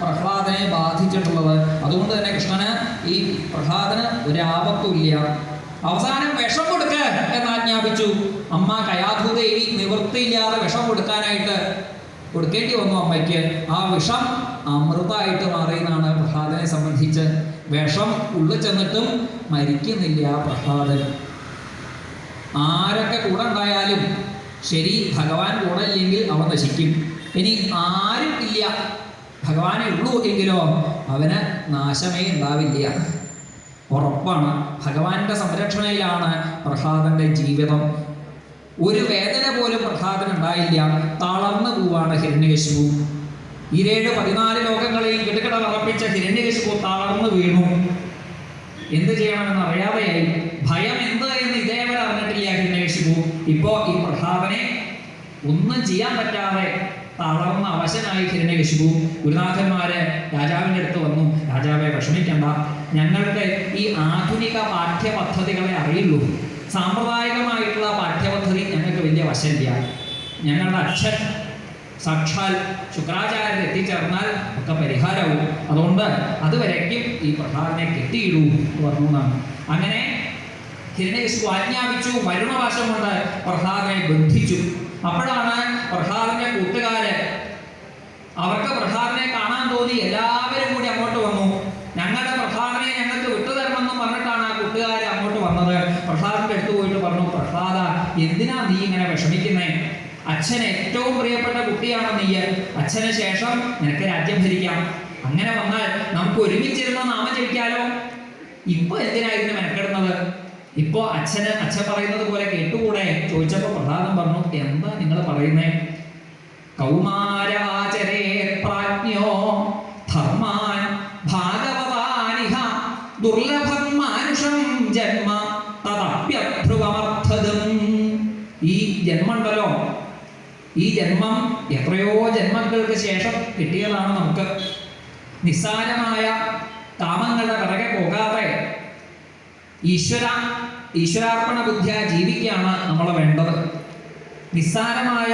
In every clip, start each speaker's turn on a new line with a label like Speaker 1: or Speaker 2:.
Speaker 1: പ്രഹ്ലാദനെ ബാധിച്ചിട്ടുള്ളത്. അതുകൊണ്ട് തന്നെ കൃഷ്ണന് ഈ പ്രഹ്ലാദന് ഒരു ആപത്തുമില്ല അവസാനം വിഷം കൊടുക്ക എന്ന് ആജ്ഞാപിച്ചു. അമ്മ കയാധുദേവി നിവൃത്തിയില്ലാതെ വിഷം കൊടുക്കാനായിട്ട് കൊടുക്കേണ്ടി വന്നു അമ്മയ്ക്ക്. ആ വിഷം അമൃതമായിട്ട് മാറിയെന്നാണ് പ്രഹ്ലാദനെ സംബന്ധിച്ച്. വിഷം ഉള്ളിൽ ചെന്നിട്ടും മരിക്കുന്നില്ല പ്രഹ്ലാദൻ. ആരൊക്കെ കൂടെ ഉണ്ടായാലും ശരി ഭഗവാൻ കൂടെ ഇല്ലെങ്കിൽ അവ നശിക്കും. ഇനി ആരും ഇല്ല ഭഗവാനെ ഉള്ളൂ എങ്കിലോ അവന് നാശമേ ഉണ്ടാവില്ല. ഉറപ്പാണ്. ഭഗവാന്റെ സംരക്ഷണയിലാണ് പ്രഹ്ലാദന്റെ ജീവിതം. ഒരു വേദന പോലും പ്രഹ്ലാദൻ ഉണ്ടായില്ല. തളർന്നു പോവാണ് ഹിരണ്യകശിപു ഇരേഴ് പതിനാല് ലോകങ്ങളിൽ കിടക്കട ഉറപ്പിച്ച ഹിരണ്യകശിപു തളർന്നു വീണു. എന്ത് ചെയ്യണമെന്ന് അറിയാതെയായി. ഭയം എന്ത് എന്ന് ഇതേവരെ അറിഞ്ഞിട്ടില്ല ഹിരണ്യകശിപു ഇപ്പോ ഈ പ്രഹ്ലാദനെ ഒന്നും ചെയ്യാൻ പറ്റാതെ തളർന്ന അവശനായി ഹിരണ്യകശിപു ഗുരുനാഥന്മാര് രാജാവിന്റെ അടുത്ത് വന്നു. രാജാവെ വിഷമിക്കണ്ട. ഞങ്ങൾക്ക് ഈ ആധുനിക പാഠ്യപദ്ധതികളെ അറിയുള്ളൂ. സാമ്പ്രദായികമായിട്ടുള്ള പാഠ്യപദ്ധതി ഞങ്ങൾക്ക് വലിയ വശമില്ല. ഞങ്ങളുടെ അച്ഛൻ സാക്ഷാൽ ശുക്രാചാര്യർ എത്തിച്ചേർന്നാൽ ഒക്കെ പരിഹാരവും അതുകൊണ്ട് അതുവരേക്കും ഈ പ്രഹ്ലാദനെ കെട്ടിയിടൂ പറഞ്ഞു എന്നാണ്. അങ്ങനെ ഹിരണ്യകശിപു ആജ്ഞാപിച്ചു. വരുണവാശം കൊണ്ട് പ്രഹ്ലാദനെ ബന്ധിച്ചു. അപ്പോഴാണ് പ്രഹ്ലാദന്റെ കൂട്ടുകാര് അവർക്ക് പ്രഹാറിനെ കാണാൻ തോന്നി. എല്ലാവരും കൂടി അങ്ങോട്ട് വന്നു. ഞങ്ങളുടെ പ്രഹ്ലാദനെ ഞങ്ങൾക്ക് വിട്ടുതരണമെന്നും പറഞ്ഞിട്ടാണ് ആ കൂട്ടുകാർ അങ്ങോട്ട് വന്നത്. പ്രഹ്ലാദന്റെ അടുത്ത് പോയിട്ട് പറഞ്ഞു പ്രഹ്ലാദ എന്തിനാ നീ ഇങ്ങനെ വിഷമിക്കുന്നേ? അച്ഛൻ ഏറ്റവും പ്രിയപ്പെട്ട കുട്ടിയാണ് നീ അച്ഛന് ശേഷം നിനക്ക് രാജ്യം ഭരിക്കാം. അങ്ങനെ വന്നാൽ നമുക്ക് ഒരുമിച്ചിരുന്ന് നാമം ജപിക്കാലോ ഇപ്പൊ എന്തിനായിരുന്നു മെനക്കെടുന്നത്? ഇപ്പോ അച്ഛന് അച്ഛൻ പറയുന്നത് പോലെ കേട്ടുകൂടെ? ചോദിച്ചപ്പോൾ പ്രഹ്ലാദം പറഞ്ഞു എന്താ നിങ്ങൾ പറയുന്നേ? കൗമാരാചരേ പ്രാജ്ഞോ ധർമാൻ ഭാഗവതാനിഹ ദുർലഭം മാനുഷം ജന്മ തദപ്യഭ്രുവമർത്ഥതും ഈ ജന്മണ്ടല്ലോ? ഈ ജന്മം എത്രയോ ജന്മങ്ങൾക്ക് ശേഷം കിട്ടിയതാണ് നമുക്ക്. നിസ്സാരമായ കാമങ്ങളുടെ പിറകെ പോകാതെ ഈശ്വര ഈശ്വരാർപ്പണ ബുദ്ധിയ ജീവിക്കുകയാണ് നമ്മൾ വേണ്ടത്. നിസ്സാരമായ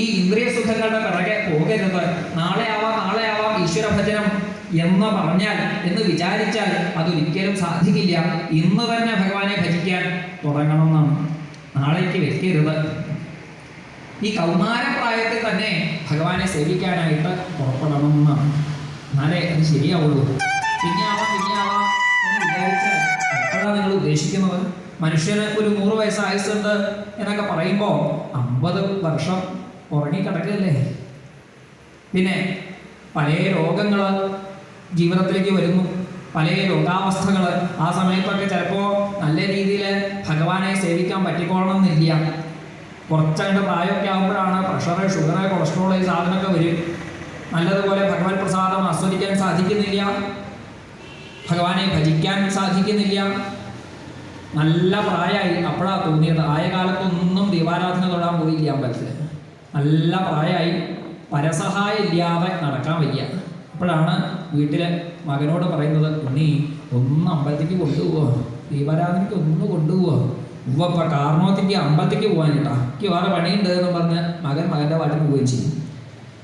Speaker 1: ഈ ഇന്ദ്രിയ സുഖങ്ങളുടെ പിറകെ പോകരുത്. നാളെ ആവാം നാളെ ആവാം ഈശ്വര ഭജനം എന്ന് പറഞ്ഞാൽ എന്ന് വിചാരിച്ചാൽ അതൊരിക്കലും സാധിക്കില്ല. ഇന്ന് തന്നെ ഭഗവാനെ ഭജിക്കാൻ തുടങ്ങണമെന്നാണ്. നാളേക്ക് വെക്കരുത്. ഈ കൗമാരപ്രായത്തിൽ തന്നെ ഭഗവാനെ സേവിക്കാനായിട്ട് പുറപ്പെടണം എന്നാണ് എന്നാലേ അത് ശരിയാവുള്ളൂ. പിന്നെ ആവാം പിന്നെ ആവാം എന്ന് വിചാരിച്ചാൽ എപ്പോഴാണ് നിങ്ങൾ ഉദ്ദേശിക്കുന്നത്? മനുഷ്യന് ഒരു നൂറ് വയസ്സ് ആയുസ്സുണ്ട് എന്നൊക്കെ പറയുമ്പോൾ അമ്പത് വർഷം ഉറങ്ങിക്കിടക്കില്ലേ? പിന്നെ പല രോഗങ്ങൾ ജീവിതത്തിലേക്ക് വരുന്നു. പല രോഗാവസ്ഥകൾ ആ സമയത്തൊക്കെ ചിലപ്പോൾ നല്ല രീതിയിൽ ഭഗവാനെ സേവിക്കാൻ പറ്റിക്കോളണം എന്നില്ല കുറച്ചായിട്ട് പ്രായമൊക്കെ ആകുമ്പോഴാണ് പ്രഷർ ഷുഗർ കൊളസ്ട്രോൾ ഈ സാധനമൊക്കെ വരും നല്ലതുപോലെ ഭഗവത് പ്രസാദം ആസ്വദിക്കാൻ സാധിക്കുന്നില്ല. ഭഗവാനെ ഭജിക്കാൻ സാധിക്കുന്നില്ല. നല്ല പ്രായമായി അപ്പോഴാണ് തോന്നിയത്. ആയ കാലത്തൊന്നും ദീപാരാധന തൊടാൻ പോയില്ല അമ്പലത്തിൽ നല്ല പ്രായമായി പരസഹായം ഇല്ലാതെ നടക്കാൻ വയ്യ. അപ്പോഴാണ് വീട്ടിലെ മകനോട് പറയുന്നത് ഉണ്ണി ഒന്ന് അമ്പലത്തേക്ക് കൊണ്ടുപോവോ. ദീപാരാധനയ്ക്ക് ഒന്ന് കൊണ്ടുപോവോ. ഉവ്വ ഇപ്പം കാർണോത്തിക്ക് അമ്പലത്തേക്ക് പോകാനിട്ടാ എനിക്ക് വേറെ പണിയുണ്ട് എന്ന് പറഞ്ഞ് മകൻ മകന്റെ വാട്ടിൽ പോവുകയും ചെയ്യും.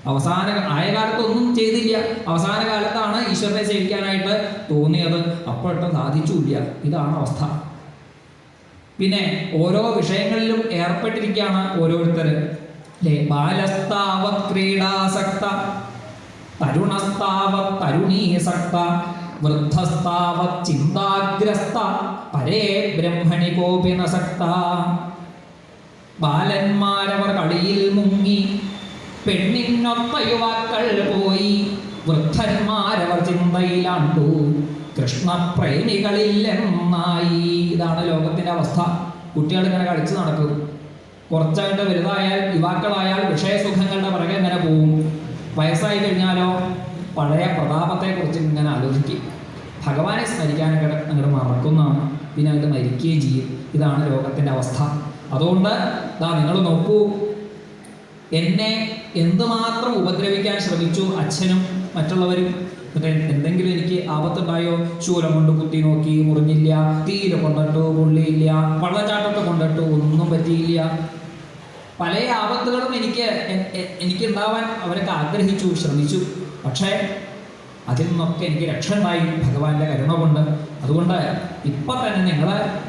Speaker 1: അവസാന ആയ കാലത്തൊന്നും ചെയ്തില്ല. അവസാന കാലത്താണ് ഈശ്വരനെ സേവിക്കാനായിട്ട് തോന്നിയത്. അപ്പോഴത്തെ സാധിച്ചില്ല ഇതാണ് അവസ്ഥ. പിന്നെ ഓരോ വിഷയങ്ങളിലും ഏർപ്പെട്ടിരിക്കുകയാണ് ഓരോരുത്തർ. അല്ലേ ബാലസ്താവ ക്രീഡാസക്ത തരുണസ്താവ തരുണീസക്ത വൃദ്ധസ്താവ ചിന്താഗ്രസ്ത പരേ ബ്രഹ്മണി കോപിനസക്ത ബാലന്മാരവർ കളിയിൽ മുങ്ങി പെണ്ണിനൊത്ത യുവാക്കൾ പോയി വൃദ്ധന്മാരവർ ചിന്തയിലാണ്ടു. കൃഷ്ണപ്രേമികളില്ലെന്നായി ഇതാണ് ലോകത്തിന്റെ അവസ്ഥ. കുട്ടികൾ ഇങ്ങനെ കളിച്ചു നടക്കും. കുറച്ചായിട്ട് വലുതായാൽ യുവാക്കളായാൽ വിഷയസുഖങ്ങളുടെ പിറകെ ഇങ്ങനെ പോകും വയസ്സായി കഴിഞ്ഞാലോ പഴയ പ്രതാപത്തെക്കുറിച്ച് ഇങ്ങനെ ആലോചിക്കും. ഭഗവാനെ സ്മരിക്കാനൊക്കെ അങ്ങോട്ട് മറക്കുന്നതാണ്. പിന്നെ അങ്ങോട്ട് മരിക്കുകയും ചെയ്യും. ഇതാണ് ലോകത്തിന്റെ അവസ്ഥ. അതുകൊണ്ട് ദാ നിങ്ങൾ നോക്കൂ. എന്നെ എന്തുമാത്രം ഉപദ്രവിക്കാൻ ശ്രമിച്ചു അച്ഛനും മറ്റുള്ളവരും. എന്തെങ്കിലും എനിക്ക് ആപത്തുണ്ടായോ? ശൂലം കൊണ്ട് കുത്തി നോക്കി മുറിഞ്ഞില്ല തീര കൊണ്ടിട്ടു പുള്ളിയില്ല വള്ളച്ചാട്ടത്തെ കൊണ്ടിട്ടു ഒന്നും പറ്റിയില്ല. പല ആപത്തുകളും എനിക്ക് എനിക്ക് ഉണ്ടാവാൻ അവരൊക്കെ ആഗ്രഹിച്ചു ശ്രമിച്ചു. പക്ഷേ അതിൽ നിന്നൊക്കെ എനിക്ക് രക്ഷ ഉണ്ടായി ഭഗവാന്റെ കരുണ കൊണ്ട്. അതുകൊണ്ട് ഇപ്പം തന്നെ നിങ്ങൾ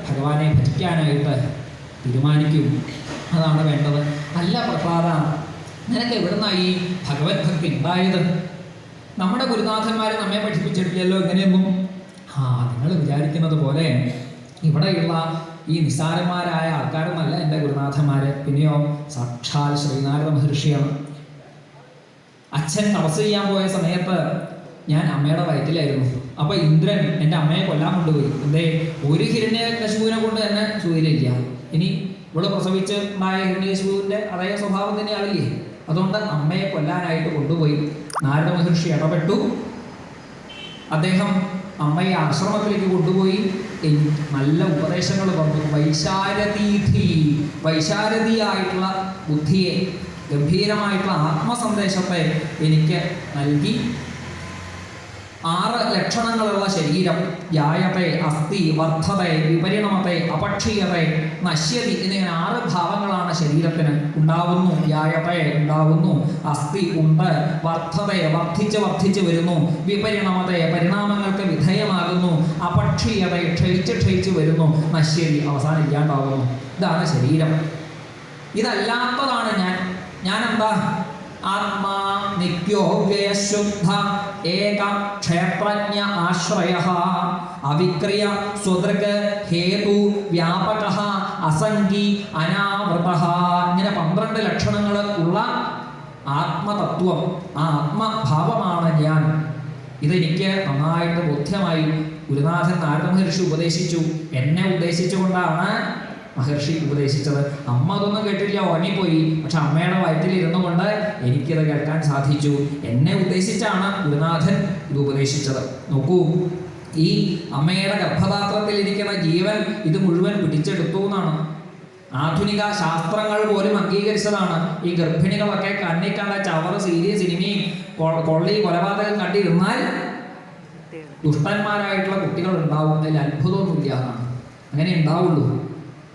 Speaker 1: ഭഗവാനെ ഭജിക്കാനായിട്ട് തീരുമാനിക്കും. അതാണ് വേണ്ടത്. അല്ല പ്രഭാത നിനക്ക് എവിടുന്നായി ഭഗവത് ഭക്തി ഉണ്ടായത്? നമ്മുടെ ഗുരുനാഥന്മാർ നമ്മെ പഠിപ്പിച്ചിട്ടില്ലല്ലോ ഇങ്ങനെയൊന്നും ആ നിങ്ങൾ വിചാരിക്കുന്നത് പോലെ ഇവിടെയുള്ള ഈ നിസ്സാരന്മാരായ ആൾക്കാരൊന്നല്ല എന്റെ ഗുരുനാഥന്മാർ പിന്നെയോ സാക്ഷാൽ ശ്രീനാരദ മഹർഷിയാണ്. അച്ഛൻ തപസ് ചെയ്യാൻ പോയ സമയത്ത് ഞാൻ അമ്മയുടെ വയറ്റിലായിരുന്നു. അപ്പോൾ ഇന്ദ്രൻ എന്റെ അമ്മയെ കൊല്ലാൻ കൊണ്ടുപോയി. എന്തേ ഒരു ഹിരണ്യകശുവിനെ കൊണ്ട് തന്നെ സൂര്യനില്ല ഇനി ഇവിടെ പ്രസവിച്ച് ഉണ്ടായ ഹിരണ്യകശുവിന്റെ അതേ സ്വഭാവം തന്നെ ആവില്ലേ അതുകൊണ്ട് അമ്മയെ കൊല്ലാനായിട്ട് കൊണ്ടുപോയി. നാരദ മഹർഷി ഇടപെട്ടു. അദ്ദേഹം അമ്മയെ ആശ്രമത്തിലേക്ക് കൊണ്ടുപോയി. നല്ല ഉപദേശങ്ങൾ പറഞ്ഞു. വൈശാരതീധി വൈശാരതിയായിട്ടുള്ള ബുദ്ധിയെ ഗംഭീരമായിട്ടുള്ള ആത്മസന്ദേശത്തെ എനിക്ക് നൽകി. ആറ് ലക്ഷണങ്ങളുള്ള ശരീരം ജായത്തെ അസ്ഥി വർദ്ധതെ വിപരിണമത്തെ അപക്ഷീയതെ നശ്യതി എന്നിങ്ങനെ ആറ് ഭാവങ്ങളാണ് ശരീരത്തിന് ഉണ്ടാവുന്നു. ജായത്തെ ഉണ്ടാവുന്നു. അസ്ഥി ഉണ്ട് വർദ്ധതെ വർദ്ധിച്ച് വർദ്ധിച്ച് വരുന്നു. വിപരിണമതയെ പരിണാമങ്ങൾക്ക് വിധേയമാകുന്നു. അപക്ഷീയതെ ക്ഷയിച്ച് ക്ഷയിച്ച് വരുന്നു. നശ്യതി അവസാനം ഇല്ലാണ്ടാകുന്നു ഇതാണ് ശരീരം. ഇതല്ലാത്തതാണ് ഞാൻ. ഞാൻ എന്താ ആത്മാ നിത്യോ വ്യയശുദ്ധ ഏക ക്ഷേത്രജ്ഞ ആശ്രയ. അവിക്രിയ സ്വദൃഗ് ഹേതു വ്യാപക അസംഖി അനാവൃത. ഇങ്ങനെ പന്ത്രണ്ട് ലക്ഷണങ്ങൾ ഉള്ള ആത്മതത്വം ആ ആത്മഭാവമാണ് ഞാൻ. ഇതെനിക്ക് നന്നായിട്ട് ബോധ്യമായി. ഗുരുനാഥൻ നാരദ മഹർഷി ഉപദേശിച്ചു. എന്നെ ഉദ്ദേശിച്ചുകൊണ്ടാണ് മഹർഷി ഉപദേശിച്ചത്. അമ്മ അതൊന്നും കേട്ടില്ല ഉറങ്ങിപ്പോയി. പക്ഷെ അമ്മയുടെ വയറ്റിൽ ഇരുന്നു കൊണ്ട് എനിക്കിത് കേൾക്കാൻ സാധിച്ചു. എന്നെ ഉദ്ദേശിച്ചാണ് ഗുരുനാഥൻ ഇത് ഉപദേശിച്ചത്. നോക്കൂ ഈ അമ്മയുടെ ഗർഭപാത്രത്തിൽ ഇരിക്കുന്ന ജീവൻ ഇത് മുഴുവൻ പിടിച്ചെടുത്തു എന്നാണ്. ആധുനിക ശാസ്ത്രങ്ങൾ പോലും അംഗീകരിച്ചതാണ്. ഈ ഗർഭിണികളൊക്കെ കണ്ണി കണ്ട ചവറ് സീരിയസ് സിനിമയും കൊള്ളി കൊലപാതകം കണ്ടിരുന്നാൽ ദുഷ്ടന്മാരായിട്ടുള്ള കുട്ടികൾ ഉണ്ടാവും അതിൽ അത്ഭുതമൊന്നുമില്ല അങ്ങനെ ഉണ്ടാവുള്ളൂ.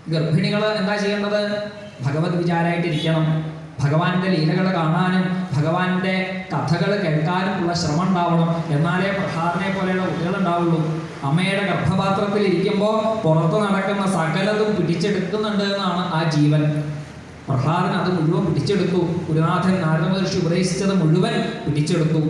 Speaker 1: ഗർഭിണികൾ എന്താ ചെയ്യേണ്ടത്? ഭഗവത് വിചാരമായിട്ടിരിക്കണം ഭഗവാന്റെ ലീലകൾ കാണാനും ഭഗവാന്റെ കഥകൾ കേൾക്കാനും ഉള്ള ശ്രമം ഉണ്ടാവണം എന്നാലേ പ്രഹ്ലാദനെ പോലെയുള്ള കുട്ടികൾ ഉണ്ടാവുള്ളൂ അമ്മയുടെ ഗർഭപാത്രത്തിൽ ഇരിക്കുമ്പോൾ പുറത്ത് നടക്കുന്ന സകലതും പിടിച്ചെടുക്കുന്നുണ്ട് എന്നാണ് ആ ജീവൻ. പ്രഹ്ലാദൻ അത് മുഴുവൻ പിടിച്ചെടുത്തു. ഗുരുനാഥൻ നാരദ മഹർഷി ഉപദേശിച്ചത് മുഴുവൻ പിടിച്ചെടുത്തു.